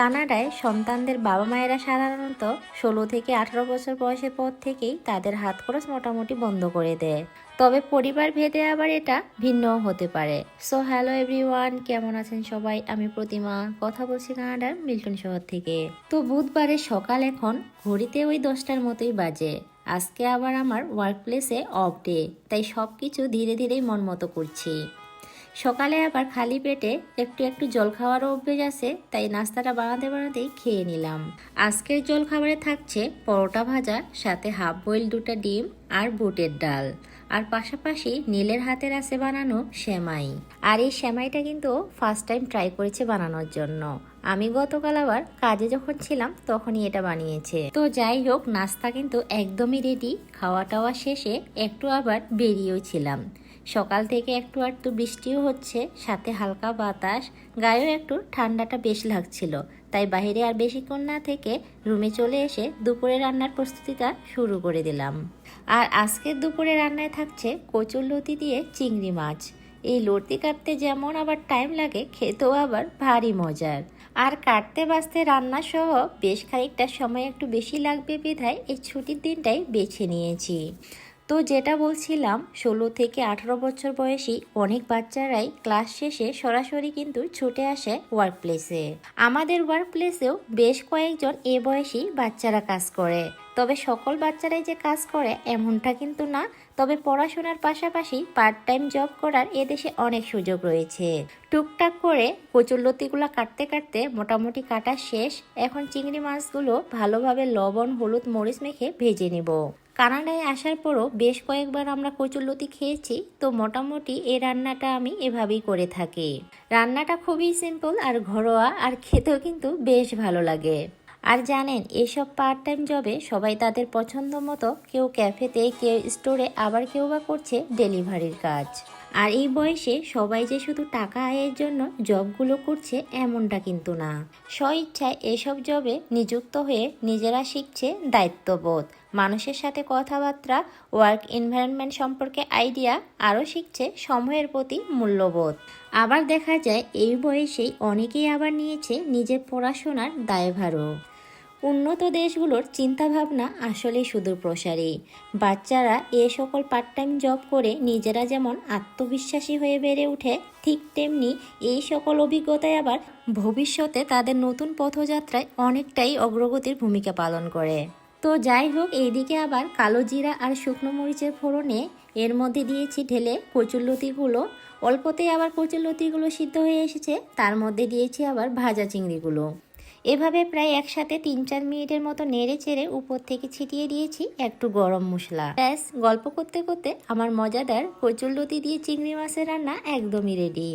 কানাডায় সন্তানদের বাবা মায়েরা সাধারণত ষোলো থেকে আঠারো বছর বয়সের পর থেকেই তাদের হাত খরচ মোটামুটি বন্ধ করে দেয়। তবে পরিবার ভেদে আবার এটা ভিন্নও হতে পারে। সো, হ্যালো এভরিওয়ান, কেমন আছেন সবাই? আমি প্রতিমা। কথা বলছি কানাডার মিল্টন শহর থেকে। তো, বুধবারে সকাল এখন ঘড়িতে ওই দশটার মতোই বাজে। আজকে আবার আমার ওয়ার্ক প্লেসে অফ ডে তাই সব কিছু ধীরে ধীরেই মন মতো করছি। সকালে আবার খালি পেটে একটু একটু জল খাওয়ারও অভ্যেস আছে, তাই নাস্তাটা বানাতে বানাতেই খেয়ে নিলাম। আজকের জল খাবারে থাকছে পরোটা ভাজা, সাথে হাফ বয়েল দুটা ডিম আর বুটের ডাল। আর পাশাপাশি নীলের হাতের আছে বানানো সেমাই। আর এই সেমাইটা কিন্তু ফার্স্ট টাইম ট্রাই করেছে বানানোর জন্য। আমি গতকাল আবার কাজে যখন ছিলাম, তখনই এটা বানিয়েছে। তো যাই হোক, নাস্তা কিন্তু একদমই রেডি খাওয়া টাওয়া শেষে একটু আবার বেরিয়েও ছিলাম। সকাল থেকে একটু একটু বৃষ্টিও হচ্ছে, সাথে হালকা বাতাস, গায়েও একটু ঠান্ডাটা বেশ লাগছিল। তাই বাইরে আর বেশিক্ষণ না থেকে রুমে চলে এসে দুপুরে রান্নার প্রস্তুতিটা শুরু করে দিলাম। আর আজকের দুপুরে রান্নায় থাকছে কচুর লতি দিয়ে চিংড়ি মাছ। এই লতি কাটতে যেমন আবার টাইম লাগে, খেতেও আবার ভারী মজার। আর কাটতে বাঁচতে রান্না সহ বেশ খানিকটা সময় একটু বেশি লাগবে বিধায় এই ছুটির দিনটাই বেছে নিয়েছি। তো যেটা বলছিলাম, ষোলো থেকে আঠারো বছর বয়সী অনেক বাচ্চারাই ক্লাস শেষে সরাসরি কিন্তু ছুটে আসে ওয়ার্ক প্লেসে আমাদের ওয়ার্ক প্লেসেও বেশ কয়েকজন এ বয়সী বাচ্চারা কাজ করে। তবে সকল বাচ্চারাই যে কাজ করে এমনটা কিন্তু না, তবে পড়াশোনার পাশাপাশি পার্ট টাইম জব করার এদেশে অনেক সুযোগ রয়েছে। টুকটাক করে কচুরলতিগুলো কাটতে কাটতে মোটামুটি কাটা শেষ, এখন চিংড়ি মাছগুলো ভালোভাবে লবণ, হলুদ, মরিচ মেখে ভেজে নেব। কানাডায় আসার পরও বেশ কয়েকবার আমরা কচুরলতি খেয়েছি, তো মোটামুটি এই রান্নাটা আমি এভাবেই করে থাকি। রান্নাটা খুবই সিম্পল আর ঘরোয়া আর খেতেও কিন্তু বেশ ভালো লাগে। আর জানেন, এসব পার্ট টাইম জবে সবাই তাদের পছন্দ মতো কেউ ক্যাফেতে কেউ স্টোরে আবার কেউ বা করছে ডেলিভারির কাজ। আর এই বয়সে সবাই যে শুধু টাকা আয়ের জন্য জবগুলো করছে এমনটা কিন্তু না। স্বইচ্ছায় এসব জবে নিযুক্ত হয়ে নিজেরা শিখছে দায়িত্ববোধ। মানুষের সাথে কথাবার্তা ওয়ার্ক এনভায়রনমেন্ট সম্পর্কে আইডিয়া আরও শিখছে সময়ের প্রতি মূল্যবোধ। আবার দেখা যায় এই বয়সেই অনেকেই আবার নিয়েছে নিজের পড়াশোনার দায়ভারও। উন্নত দেশগুলোর চিন্তাভাবনা আসলেই সুদূর প্রসারী। বাচ্চারা এ সকল পার্ট টাইম জব করে নিজেরা যেমন আত্মবিশ্বাসী হয়ে বেড়ে ওঠে, ঠিক তেমনি এই সকল অভিজ্ঞতায় আবার ভবিষ্যতে তাদের নতুন পথযাত্রায় অনেকটাই অগ্রগতির ভূমিকা পালন করে। তো যাই হোক, এইদিকে আবার কালো জিরা আর শুকনো মরিচের ফোড়নে এর মধ্যে দিয়েছি ঢেলে কচুরলতিগুলো অল্পতেই আবার কচুরলতিগুলো সিদ্ধ হয়ে এসেছে, তার মধ্যে দিয়েছি আবার ভাজা চিংড়িগুলো। এভাবে প্রায় একসাথে তিন চার মিনিটের মতো নেড়ে চেড়ে উপর থেকে ছিটিয়ে দিয়েছি একটু গরম মশলা। ব্যাস, গল্প করতে করতে আমার মজাদার কচুরলতি দিয়ে চিংড়ি মাছের রান্না একদমই রেডি